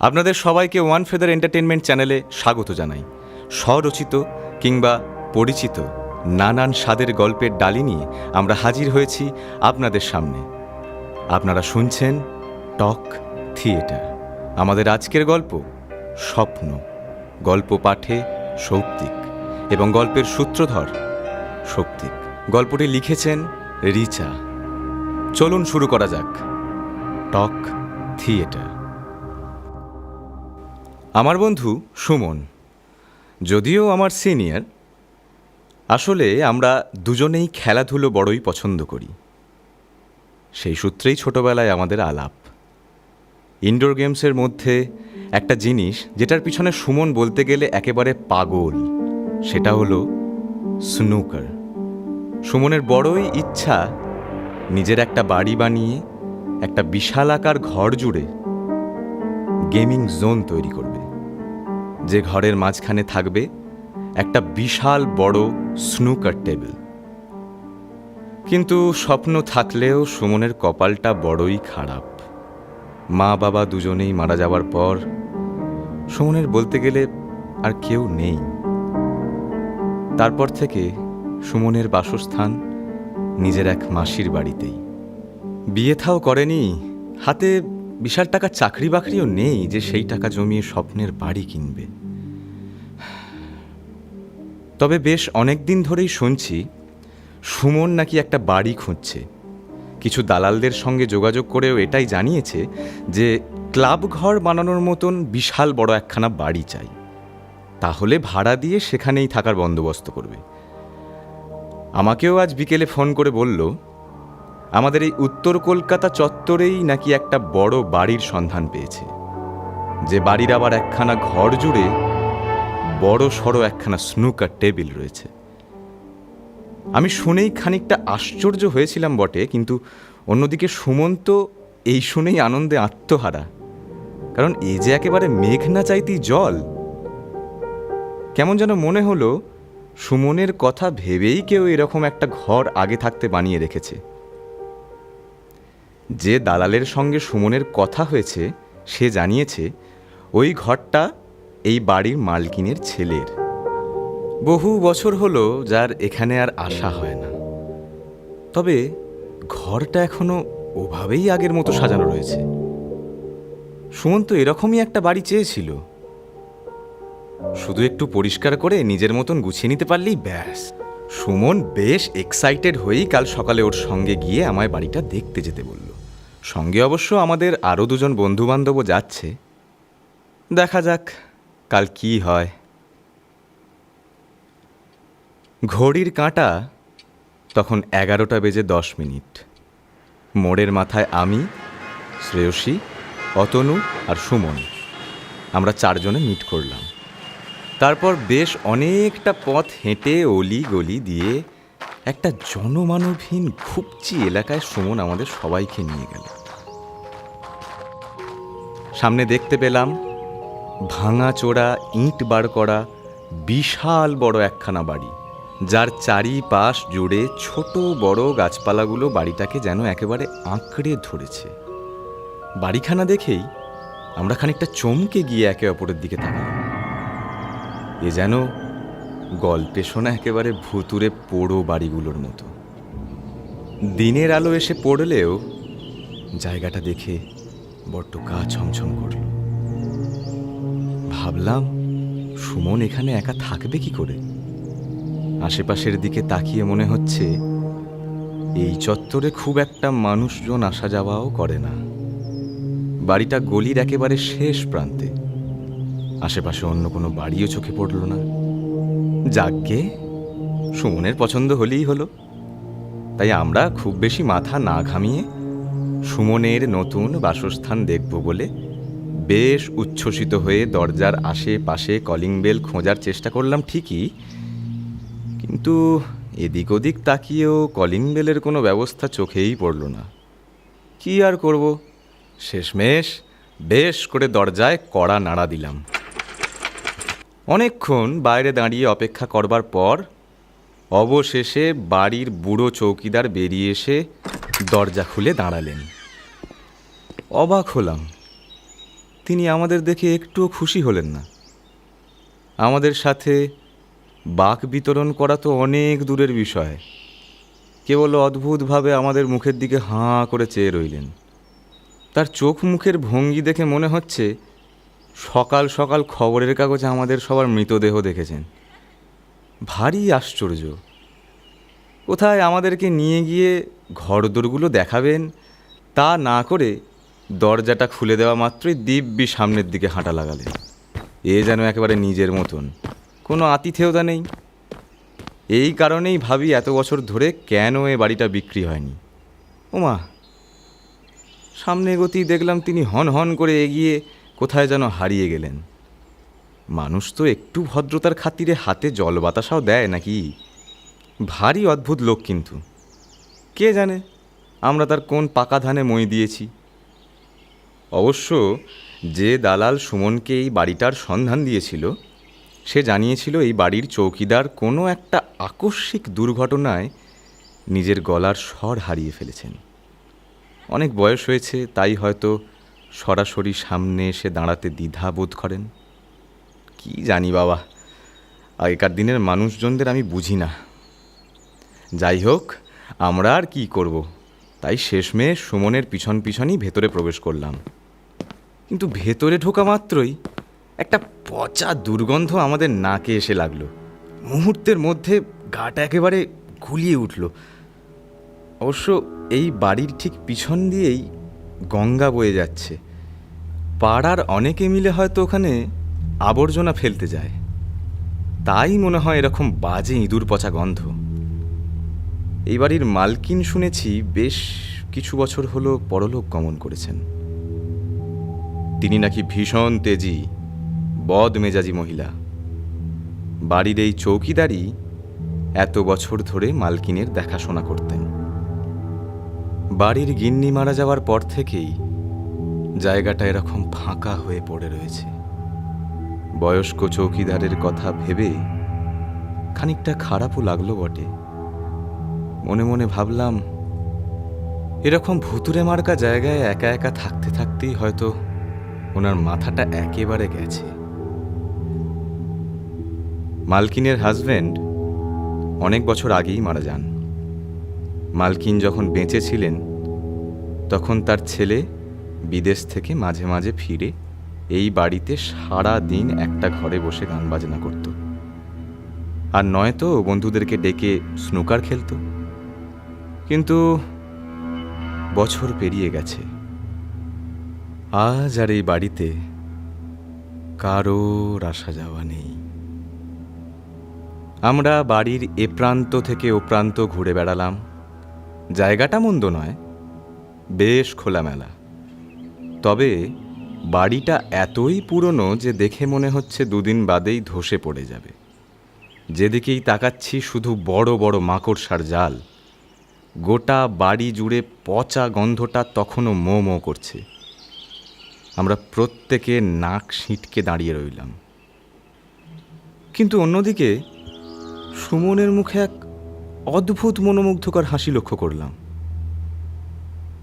আপনাদের সবাইকে one feather entertainment চ্যানেলে স্বাগত জানাই। স্বরচিত কিংবা পরিচিত নানান স্বাদের গল্পের ডালি নিয়ে আমরা হাজির হয়েছি আপনাদের সামনে। আপনারা শুনছেন টক থিয়েটার। আমাদের আজকের গল্প স্বপ্ন। গল্প পাঠে সৌপ্তিক এবং গল্পের সূত্রধর শক্তিক গল্পটি লিখেছেন রিচা। চলুন শুরু করা যাক। Talk theatre. আমার বন্ধু সুমন, যদিও আমার সিনিয়র, আসলে আমরা দুজনেই খেলাধুলো বড়ই পছন্দ করি। সেই সূত্রেই ছোটবেলায় আমাদের আলাপ। ইনডোর গেমসের মধ্যে একটা জিনিস যেটার পিছনে সুমন বলতে গেলে একেবারে পাগল, সেটা হলো স্নুকার সুমনের বড়ই ইচ্ছা নিজের একটা বাড়ি বানিয়ে একটা বিশালাকার ঘর জুড়ে গেমিং জোন তৈরি করবে। যে ঘরের মাঝখানে থাকবে একটা বিশাল বড় স্নুকার টেবিল কিন্তু স্বপ্ন থাকলেও সুমনের কপালটা বড়ই খারাপ। মা বাবা দুজনেই মারা যাওয়ার পর সুমনের বলতে গেলে আর কেউ নেই। তারপর থেকে সুমনের বাসস্থান নিজের এক মাসির বাড়িতেই। বিয়ে থাও করেনি, হাতে বিশাল টাকা চাকরি বাকরিও নেই যে সেই টাকা জমিয়ে স্বপ্নের বাড়ি কিনবে। তবে বেশ অনেক দিন ধরেই শুনছি, সুমন নাকি একটা বাড়ি খুঁজছে। কিছু দালালদের সঙ্গে যোগাযোগ করেও এটাই জানিয়েছে যে ক্লাব ঘর বানানোর মতন বিশাল বড় একখানা বাড়ি চাই। তাহলে ভাড়া দিয়ে সেখানেই থাকার বন্দোবস্ত করবে। আমাকেও আজ বিকেলে ফোন করে বলল আমাদের এই উত্তর কলকাতা চত্বরেই নাকি একটা বড় বাড়ির সন্ধান পেয়েছে। যে বাড়ির আবার একখানা ঘর জুড়ে বড় সড়ো একখানা স্নুকার টেবিল রয়েছে। আমি শুনেই খানিকটা আশ্চর্য হয়েছিলাম বটে, কিন্তু অন্যদিকে সুমন্ত এই শুনেই আনন্দে আত্মহারা। কারণ এ যে একেবারে মেঘ না চাইতেই জল। কেমন যেন মনে হলো সুমনের কথা ভেবেই কেউ এরকম একটা ঘর আগে থাকতে বানিয়ে রেখেছে। যে দালালের সঙ্গে সুমনের কথা হয়েছে, সে জানিয়েছে, ওই ঘরটা এই বাড়ির মালকিনের ছেলের। বহু বছর হলো যার এখানে আর আসা হয় না। তবে ঘরটা এখনও ওভাবেই আগের মতো সাজানো রয়েছে। সুমন তো এরকমই একটা বাড়ি চেয়েছিল। শুধু একটু পরিষ্কার করে নিজের মতন গুছিয়ে নিতে পারলেই ব্যাস। সুমন বেশ এক্সাইটেড হয়েই কাল সকালে ওর সঙ্গে গিয়ে আমায় বাড়িটা দেখতে যেতে বলল। সঙ্গে অবশ্য আমাদের আরও দুজন বন্ধু বান্ধবও যাচ্ছে। দেখা যাক, কাল কি হয়। ঘড়ির কাঁটা তখন এগারোটা বেজে দশ মিনিট। মোড়ের মাথায় আমি, শ্রেয়সী, অতনু আর সুমন। আমরা চারজনে মিট করলাম। তারপর বেশ অনেকটা পথ হেঁটে অলি গলি দিয়ে একটা জনমানবহীন ঘুপচি এলাকায় সুমন আমাদের সবাইকে নিয়ে গেল। সামনে দেখতে পেলাম ভাঙা চোরা, ইট বার করা বিশাল বড় একখানা বাড়ি, যার চারিপাশ জুড়ে ছোট বড় গাছপালাগুলো বাড়িটাকে যেন একেবারে আঁকড়ে ধরেছে। বাড়িখানা দেখেই আমরা খানিকটা চমকে গিয়ে একে অপরের দিকে তাকালাম। এ যেন গল্পে শোনা একেবারে ভুতুরে পোড়ো বাড়িগুলোর মতো। দিনের আলো এসে পড়লেও জায়গাটা দেখে বড্ড গা ছমছম করল। ভাবলাম, সুমন এখানে একা থাকবে কি করে? আশেপাশের দিকে তাকিয়ে মনে হচ্ছে, এই চত্বরে খুব একটা মানুষজন আসা যাওয়াও করে না। বাড়িটা গলির একেবারে শেষ প্রান্তে। আশেপাশে অন্য কোনো বাড়িও চোখে পড়ল না। যাকগে সুমনের পছন্দ হলেই হলো। তাই আমরা খুব বেশি মাথা না ঘামিয়ে সুমনের নতুন বাসস্থান দেখব বলে বেশ উচ্ছ্বসিত হয়ে দরজার আশেপাশে কলিং বেল খোঁজার চেষ্টা করলাম ঠিকই। কিন্তু এদিক ওদিক তাকিয়েও কলিং বেলের কোনো ব্যবস্থা চোখেই পড়ল না। কি আর করব? শেষমেশ বেশ করে দরজায় কড়া নাড়া দিলাম। অনেকক্ষণ বাইরে দাঁড়িয়ে অপেক্ষা করবার পর অবশেষে বাড়ির বুড়ো চৌকিদার বেরিয়ে এসে দরজা খুলে দাঁড়ালেন। অবাক হলাম। তিনি আমাদের দেখে একটুও খুশি হলেন না। আমাদের সাথে বাক বিতরণ করা তো অনেক দূরের বিষয়। কেবল অদ্ভুতভাবে আমাদের মুখের দিকে হাঁ করে চেয়ে রইলেন। তার চোখ মুখের ভঙ্গি দেখে মনে হচ্ছে সকাল সকাল খবরের কাগজে আমাদের সবার মৃতদেহ দেখেছেন। ভারী আশ্চর্য। কোথায় আমাদেরকে নিয়ে গিয়ে ঘরদোরগুলো দেখাবেন, তা না করে দরজাটা খুলে দেওয়া মাত্রই দিব্যি সামনের দিকে হাঁটা লাগালেন। এ যেন একেবারে নিজের মতন। কোনো আতিথেয়তা নেই। এই কারণেই ভাবি এত বছর ধরে কেন এ বাড়িটা বিক্রি হয়নি। ওমা, সামনে গতি দেখলাম তিনি হন হন করে এগিয়ে কোথায় যেন হারিয়ে গেলেন। মানুষ তো একটু ভদ্রতার খাতিরে হাতে জল বাতাসাও দেয় নাকি? ভারী অদ্ভুত লোক কিন্তু। কে জানে? আমরা তার কোন পাকা ধানে মই দিয়েছি। অবশ্য যে দালাল সুমনকে এই বাড়িটার সন্ধান দিয়েছিল, সে জানিয়েছিল এই বাড়ির চৌকিদার কোনো একটা আকস্মিক দুর্ঘটনায় নিজের গলার স্বর হারিয়ে ফেলেছেন। অনেক বয়স হয়েছে, তাই হয়তো সরাসরি সামনে এসে দাঁড়াতে দ্বিধা বোধ করেন? কি জানি বাবা, আগেকার দিনের মানুষজনদের আমি বুঝি না। যাই হোক, আমরা আর কি করব? তাই শেষমেশ সুমনের পিছন পিছনই ভেতরে প্রবেশ করলাম। কিন্তু ভেতরে ঢোকা মাত্রই একটা পচা দুর্গন্ধ আমাদের নাকে এসে লাগল। মুহূর্তের মধ্যে গাটা একেবারে গুলিয়ে উঠল। অবশ্য এই বাড়ির ঠিক পিছন দিয়েই গঙ্গা বয়ে যাচ্ছে। পাড়ার অনেকে মিলে হয়তো ওখানে আবর্জনা ফেলতে যায়। তাই মনে হয় এরকম বাজে ইঁদুর পচা গন্ধ। এই বাড়ির মালকিন শুনেছি বেশ কিছু বছর হলো পরলোক গমন করেছেন। তিনি নাকি ভীষণ তেজি বদ মেজাজি মহিলা। বাড়ির এই চৌকিদারি এত বছর ধরে মালকিনের দেখাশোনা করতেন। বাড়ির গিন্নি মারা যাওয়ার পর থেকেই জায়গাটা এরকম ফাঁকা হয়ে পড়ে রয়েছে। বয়স্ক চৌকিদারের কথা ভেবে খানিকটা খারাপও লাগল বটে। মনে মনে ভাবলাম, এরকম ভুতুরে মার্কা জায়গায় একা একা থাকতে থাকতেই হয়তো ওনার মাথাটা একেবারে গেছে। মালকিনের হাজব্যান্ড অনেক বছর আগেই মারা যান। মালকিন যখন বেঁচে ছিলেন তখন তার ছেলে বিদেশ থেকে মাঝে মাঝে ফিরে এই বাড়িতে সারা দিন একটা ঘরে বসে গান বাজনা করত। আর নয়তো বন্ধুদেরকে ডেকে স্নুকার খেলতো। কিন্তু বছর পেরিয়ে গেছে। আজ আর এই বাড়িতে কারোর আসা যাওয়া নেই। আমরা বাড়ির এ প্রান্ত থেকে ও প্রান্ত ঘুরে বেড়ালাম। জায়গাটা মন্দ নয়। বেশ খোলামেলা। তবে বাড়িটা এতই পুরনো যে দেখে মনে হচ্ছে দুদিন বাদেই ধসে পড়ে যাবে। যেদিকেই তাকাচ্ছি শুধু বড় বড় মাকড়সার জাল। গোটা বাড়ি জুড়ে পচা গন্ধটা তখনও মো মো করছে। আমরা প্রত্যেকে নাক সিঁটকে দাঁড়িয়ে রইলাম। কিন্তু অন্যদিকে সুমনের মুখে এক অদ্ভুত মনোমুগ্ধকর হাসি লক্ষ্য করলাম।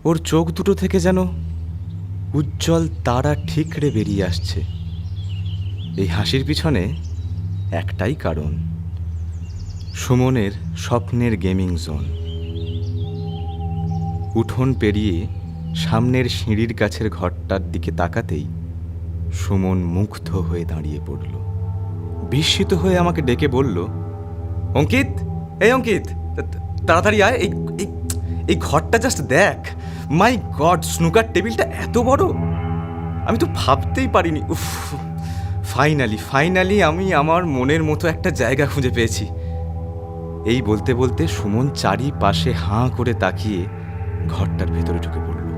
ওর চোখ দুটো থেকে যেন উজ্জ্বল তারা ঠিকরে বেরিয়ে আসছে। এই হাসির পিছনে একটাই কারণ, সুমনের স্বপ্নের গেমিং জোন। উঠোন পেরিয়ে সামনের সিঁড়ির কাছের ঘরটার দিকে তাকাতেই সুমন মুগ্ধ হয়ে দাঁড়িয়ে পড়ল। বিস্মিত হয়ে আমাকে ডেকে বলল, অঙ্কিত, এই অঙ্কিত তাড়াতাড়ি আয়, এই, এই- এই ঘরটা জাস্ট দেখ। মাই গড স্নুকার টেবিলটা এত বড়? আমি তো ভাবতেই পারিনি। উফ ফাইনালি ফাইনালি আমি আমার মনের মতো একটা জায়গা খুঁজে পেয়েছি। এই বলতে বলতে সুমন চারিপাশে হাঁ করে তাকিয়ে ঘরটার ভেতরে ঢুকে পড়ল।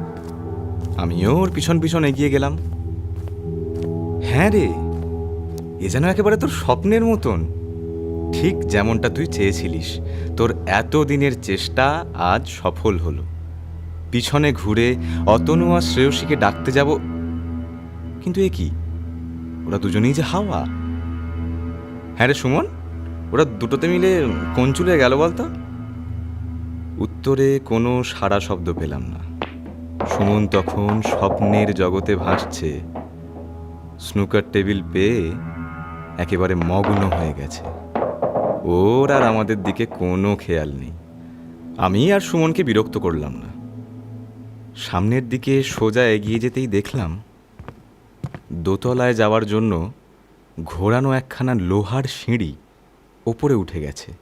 আমিও ওর পিছন পিছন এগিয়ে গেলাম। হ্যাঁ রে, এ যেন একেবারে তোর স্বপ্নের মতন। ঠিক যেমনটা তুই চেয়েছিলিস, তোর এত দিনের চেষ্টা আজ সফল হলো। পিছনে ঘুরে অতনু আর শ্রেয়সীকে ডাকতে যাব। কিন্তু এ কি? ওরা দুজনেই যে হাওয়া। হ্যাঁ রে সুমন, ওরা দুটোতে মিলে কোন চুলে গেল বলতো উত্তরে কোনো সাড়া শব্দ পেলাম না। সুমন তখন স্বপ্নের জগতে ভাসছে। স্নুকার টেবিল পেয়ে একেবারে মগ্ন হয়ে গেছে। ওর আর আমাদের দিকে কোনো খেয়াল নেই। আমি আর সুমনকে বিরক্ত করলাম না। সামনের দিকে সোজা এগিয়ে যেতেই দেখলাম দোতলায় যাওয়ার জন্য ঘোরানো একখানা লোহার সিঁড়ি ওপরে উঠে গেছে।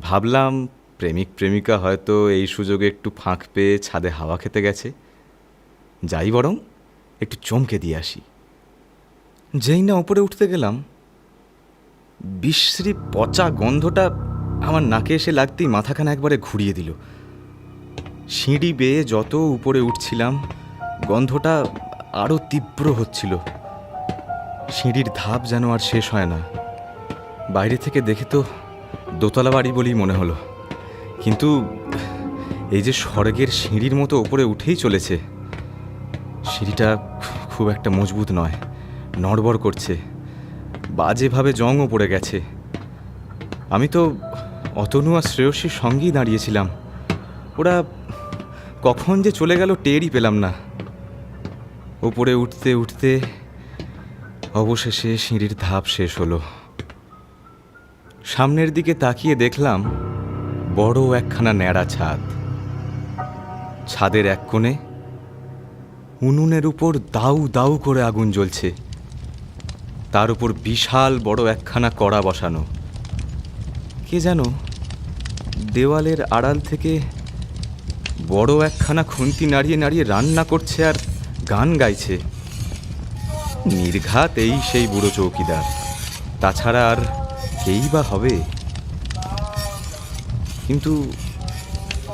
ভাবলাম, প্রেমিক প্রেমিকা হয়তো এই সুযোগে একটু ফাঁক পেয়ে ছাদে হাওয়া খেতে গেছে। যাই বরং একটু চমকে দিয়ে আসি। যেই না ওপরে উঠতে গেলাম, বিশ্রী পচা গন্ধটা আমার নাকে এসে লাগতেই মাথাখানা একবারে ঘুরিয়ে দিল। সিঁড়ি বেয়ে যত উপরে উঠছিলাম, গন্ধটা আরও তীব্র হচ্ছিল। সিঁড়ির ধাপ যেন আর শেষ হয় না। বাইরে থেকে দেখে তো দোতলা বাড়ি বলেই মনে হলো। কিন্তু এই যে স্বর্গের সিঁড়ির মতো ওপরে উঠেই চলেছে, সিঁড়িটা খুব একটা মজবুত নয়, নড়বড় করছে, বাজেভাবে জংও পড়ে গেছে। আমি তো অতনু আর শ্রেয়সীর সঙ্গেই দাঁড়িয়েছিলাম। ওরা কখন যে চলে গেল টেরই পেলাম না। ওপরে উঠতে উঠতে অবশেষে সিঁড়ির ধাপ শেষ হলো। সামনের দিকে তাকিয়ে দেখলাম বড় একখানা ন্যাড়া ছাদ। ছাদের এক কোণে উনুনের উপর দাউ দাউ করে আগুন জ্বলছে। তার উপর বিশাল বড় একখানা কড়া বসানো। কে যেন দেওয়ালের আড়াল থেকে বড় একখানা খুন্তি নাড়িয়ে নাড়িয়ে রান্না করছে আর গান গাইছে। নির্ঘাত এই সেই বুড়ো চৌকিদার। তাছাড়া আর কেই বা হবে? কিন্তু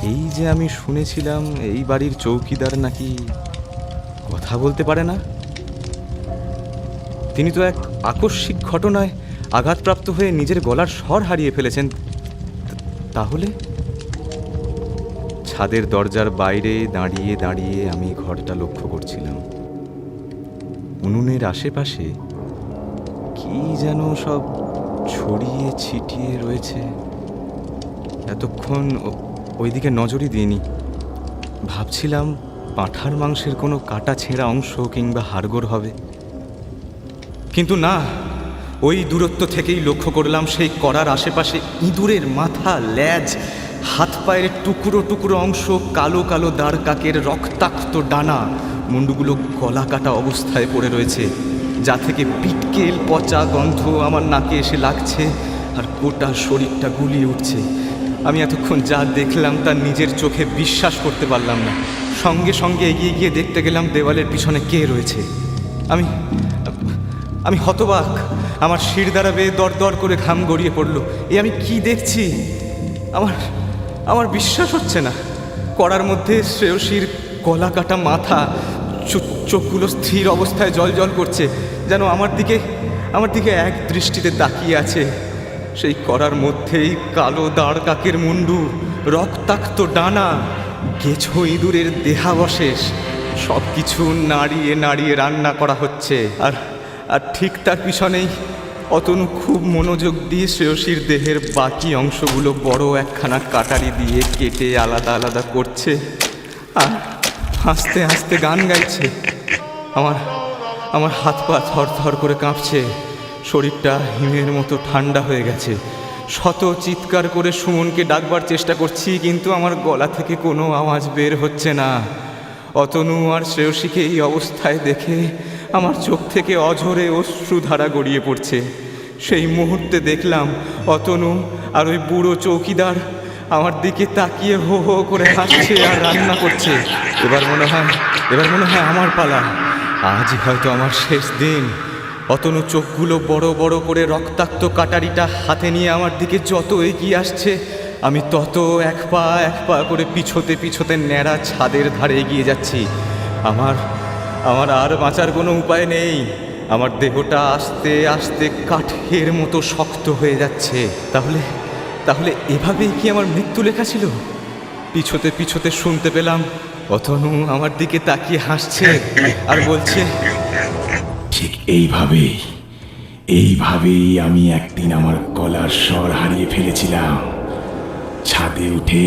এই যে আমি শুনেছিলাম এই বাড়ির চৌকিদার নাকি কথা বলতে পারে না? তিনি তো এক আকস্মিক ঘটনায় আঘাতপ্রাপ্ত হয়ে নিজের গলার স্বর হারিয়ে ফেলেছেন। তাহলে? ছাদের দরজার বাইরে দাঁড়িয়ে দাঁড়িয়ে আমি ঘরটা লক্ষ্য করছিলাম। উনুনের আশেপাশে কি যেন সব ছড়িয়ে ছিটিয়ে রয়েছে। এতক্ষণ ওইদিকে নজরই দিইনি। ভাবছিলাম পাঁঠার মাংসের কোনো কাটা ছেঁড়া অংশ কিংবা হাড়গোড় হবে। কিন্তু না, ওই দূরত্ব থেকেই লক্ষ্য করলাম সেই করার আশেপাশে ইঁদুরের মাথা, ল্যাজ হাত পায়ের টুকরো টুকরো অংশ কালো কালো দাঁড় কাকের রক্তাক্ত ডানা মুন্ডুগুলো গলা কাটা অবস্থায় পড়ে রয়েছে, যা থেকে পিটকেল পচা গন্ধ আমার নাকে এসে লাগছে আর গোটা শরীরটা গুলিয়ে উঠছে। আমি এতক্ষণ যা দেখলাম তা নিজের চোখে বিশ্বাস করতে পারলাম না। সঙ্গে সঙ্গে এগিয়ে গিয়ে দেখতে গেলাম দেওয়ালের পিছনে কে রয়েছে। আমি আমি হতবাক। আমার শির দ্বারা বেয়ে দর দর করে ঘাম গড়িয়ে পড়ল। এ আমি কি দেখছি? আমার আমার বিশ্বাস হচ্ছে না। কড়ার মধ্যে শ্রেয়সীর গলা কাটা মাথা চোখগুলো স্থির অবস্থায় জল জল করছে, যেন আমার দিকে আমার দিকে এক দৃষ্টিতে তাকিয়ে আছে। সেই করার মধ্যেই কালো দাঁড় কাকের মুন্ডু, রক্তাক্ত ডানা, গেছো ইঁদুরের দেহাবশেষ সব কিছু নাড়িয়ে নাড়িয়ে রান্না করা হচ্ছে। আর আর ঠিক তার পিছনেই অতনু খুব মনোযোগ দিয়ে শ্রেয়সীর দেহের বাকি অংশগুলো বড় একখানা কাটারি দিয়ে কেটে আলাদা আলাদা করছে আর হাসতে হাসতে গান গাইছে। আমার আমার হাত পা থর থর করে কাঁপছে। শরীরটা হিমের মতো ঠান্ডা হয়ে গেছে। শত চিৎকার করে সুমনকে ডাকবার চেষ্টা করছি, কিন্তু আমার গলা থেকে কোনো আওয়াজ বের হচ্ছে না। অতনু আর শ্রেয়সীকে এই অবস্থায় দেখে আমার চোখ থেকে অঝরে অশ্রুধারা গড়িয়ে পড়ছে। সেই মুহূর্তে দেখলাম অতনু আর ওই বুড়ো চৌকিদার আমার দিকে তাকিয়ে হো হো করে হাসছে আর রান্না করছে। এবার মনে হয়, এবার মনে হয় আমার পালা। আজই হয়তো আমার শেষ দিন। অতনু চোখগুলো বড় বড় করে রক্তাক্ত কাটারিটা হাতে নিয়ে আমার দিকে যত এগিয়ে আসছে, আমি তত এক পা এক পা করে পিছোতে পিছোতে ন্যাড়া ছাদের ধারে এগিয়ে যাচ্ছি। আমার আমার আর বাঁচার কোনো উপায় নেই। আমার দেহটা আস্তে আস্তে কাঠের মতো শক্ত হয়ে যাচ্ছে। তাহলে তাহলে এভাবেই কি আমার মৃত্যু লেখা ছিল? পিছোতে পিছোতে শুনতে পেলাম অতনু আমার দিকে তাকিয়ে হাসছে আর বলছে, ঠিক এইভাবেই এইভাবেই আমি একদিন আমার গলার স্বর হারিয়ে ফেলেছিলাম। ছাদে উঠে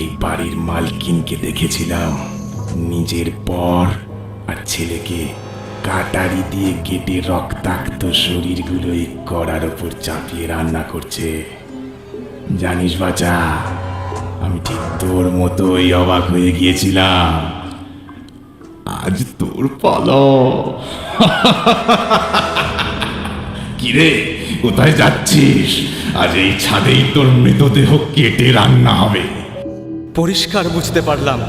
এই বাড়ির মালকিনকে দেখেছিলাম। নিজের পর আর ছেলেকে কাটারি দিয়ে কেটে রক্তাক্ত শরীরগুলো এই কড়ার ওপর চাপিয়ে রান্না করছে। জানিস বাচা আমি ঠিক তোর মতোই অবাক হয়ে গিয়েছিলাম। আজ তোর পালা। কিরে, কোথায় যাচ্ছিস? আজ এই ছাদেই তোর মৃতদেহ কেটে রান্না হবে। পরিষ্কার বুঝতে পারলাম।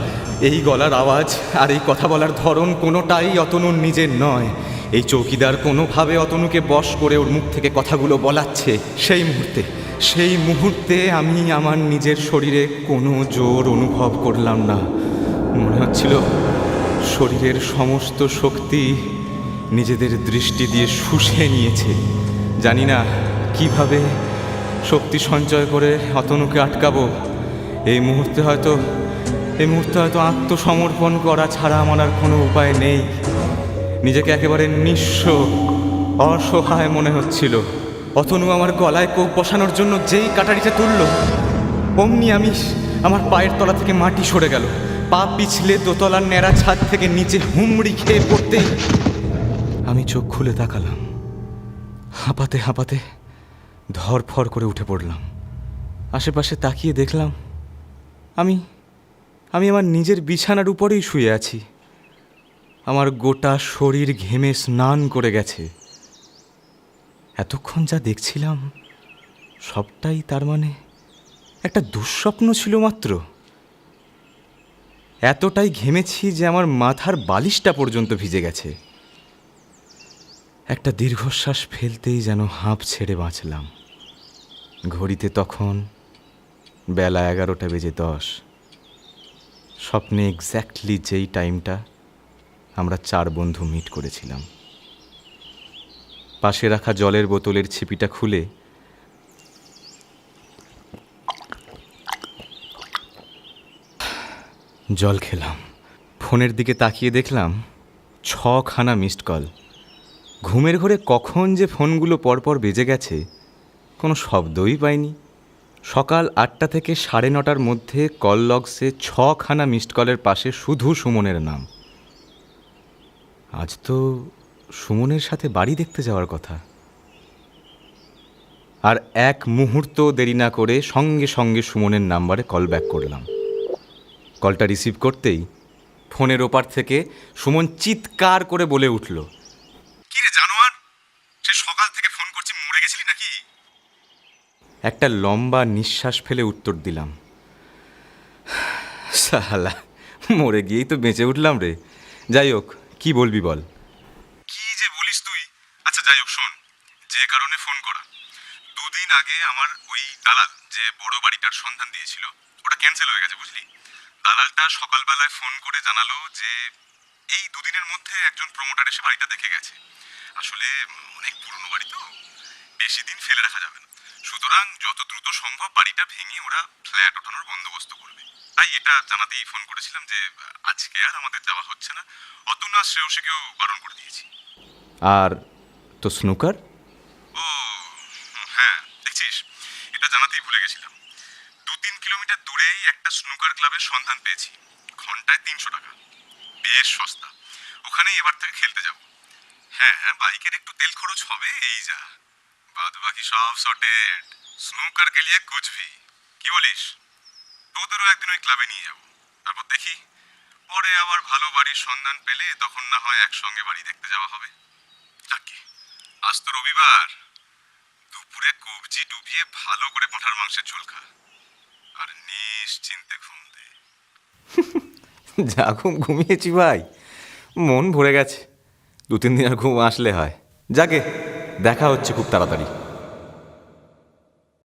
এই গলার আওয়াজ আর এই কথা বলার ধরন কোনোটাই অতনুর নিজের নয়। এই চৌকিদার কোনোভাবে অতনুকে বশ করে ওর মুখ থেকে কথাগুলো বলাচ্ছে সেই মুহূর্তে। সেই মুহূর্তে আমি আমার নিজের শরীরে কোনো জোর অনুভব করলাম না। মনে হচ্ছিল শরীরের সমস্ত শক্তি নিজেদের দৃষ্টি দিয়ে শুষে নিয়েছে। জানি না কীভাবে শক্তি সঞ্চয় করে অতনুকে আটকাবো। এই মুহূর্তে হয়তো এই মুহূর্তে হয়তো আত্মসমর্পণ করা ছাড়া আমার আর কোনো উপায় নেই। নিজেকে একেবারে নিঃস্ব, অসহায় মনে হচ্ছিল। অতনু আমার গলায় কোপ বসানোর জন্য যেই কাটারিটা তুলল, অমনি আমি আমার পায়ের তলা থেকে মাটি সরে গেল। পা পিছলে দোতলার ন্যাড়া ছাদ থেকে নিচে হুমড়ি খেয়ে পড়তেই আমি চোখ খুলে তাকালাম। হাঁপাতে হাঁপাতে ধরফর করে উঠে পড়লাম। আশেপাশে তাকিয়ে দেখলাম, আমি আমি আমার নিজের বিছানার উপরেই শুয়ে আছি। আমার গোটা শরীর ঘেমে স্নান করে গেছে। এতক্ষণ যা দেখছিলাম, সবটাই তার মানে একটা দুঃস্বপ্ন ছিল মাত্র। এতটাই ঘেমেছি যে আমার মাথার বালিশটা পর্যন্ত ভিজে গেছে। একটা দীর্ঘশ্বাস ফেলতেই যেন হাঁপ ছেড়ে বাঁচলাম। ঘড়িতে তখন বেলা এগারোটা বেজে দশ। স্বপ্নে এক্স্যাক্টলি যেই টাইমটা আমরা চার বন্ধু মিট করেছিলাম। পাশে রাখা জলের বোতলের ছিপিটা খুলে জল খেলাম। ফোনের দিকে তাকিয়ে দেখলাম ছখানা মিসড কল ঘুমের ঘরে কখন যে ফোনগুলো পরপর বেজে গেছে, কোনো শব্দই পাইনি। সকাল আটটা থেকে সাড়ে নটার মধ্যে কল লগসে ছখানা মিসড কলের পাশে শুধু সুমনের নাম। আজ তো সুমনের সাথে বাড়ি দেখতে যাওয়ার কথা। আর এক মুহূর্ত দেরি না করে সঙ্গে সঙ্গে সুমনের নাম্বারে কল ব্যাক করলাম। কলটা রিসিভ করতেই ফোনের ওপার থেকে সুমন চিৎকার করে বলে উঠল, কি রে জানোয়ার? সে সকাল থেকে ফোন করছি, মরে গেছিলি নাকি? একটা লম্বা নিঃশ্বাস ফেলে উত্তর দিলাম। সালা, মরে গিয়েই তো বেঁচে উঠলাম রে। যাই হোক, কি বলবি বল? কি যে বলিস তুই? আচ্ছা যাই হোক, শোন। যে কারণে ফোন করা। দুদিন আগে আমার ওই দালাল যে বড় বাড়িটার সন্ধান দিয়েছিল, ওটা ক্যান্সেল হয়ে গেছে, বুঝলি? দালালটা সকালবেলায় ফোন করে জানালো যে এই দুদিনের মধ্যে একজন প্রমোটার এসে বাড়িটা দেখে গেছে। আসলে অনেক পুরনো বাড়ি তো। বেশি দিন ফেলে রাখা যাবে না। সুতরাং যত দ্রুত সম্ভব বাড়িটা ভেঙে ওরা ফ্ল্যাট ওঠানোর বন্দোবস্ত করবে। তাই এটা জানাতেই ফোন করেছিলাম যে আজকে আর আমাদের যাওয়া হচ্ছে না। অতনা শ্রেয়সীকেও বারণ করে দিয়েছি। আর তো স্নুকার ও হ্যাঁ দেখছিস এটা জানাতেই ভুলে গেছিলাম। দু তিন কিলোমিটার দূরেই একটা স্নুকার ক্লাবের সন্ধান পেয়েছি। ঘন্টায় তিনশো টাকা। বেশ সস্তা। ওখানেই এবার থেকে খেলতে যাব। হ্যাঁ বাইকের একটু তেল খরচ হবে এই যা। বাদ বাকি সব সর্টেড স্নুকার কে লিয়ে কুছ ভি কি বলিস তোদেরও একদিন ওই ক্লাবে নিয়ে যাব। তারপর দেখি। পরে আবার ভালো বাড়ির সন্ধান পেলে তখন না হয় একসঙ্গে বাড়ি দেখতে যাওয়া হবে। যাকে আজ তো রবিবার। দুপুরে কবজি ডুবিয়ে ভালো করে পাঁঠার মাংসের ঝোল খা। আর নিশ্চিন্তে ঘুম দে। যা ঘুম ঘুমিয়েছি ভাই। মন ভরে গেছে। দু তিন দিন আর ঘুম আসলে হয়। যাকে দেখা হচ্ছে খুব তাড়াতাড়ি।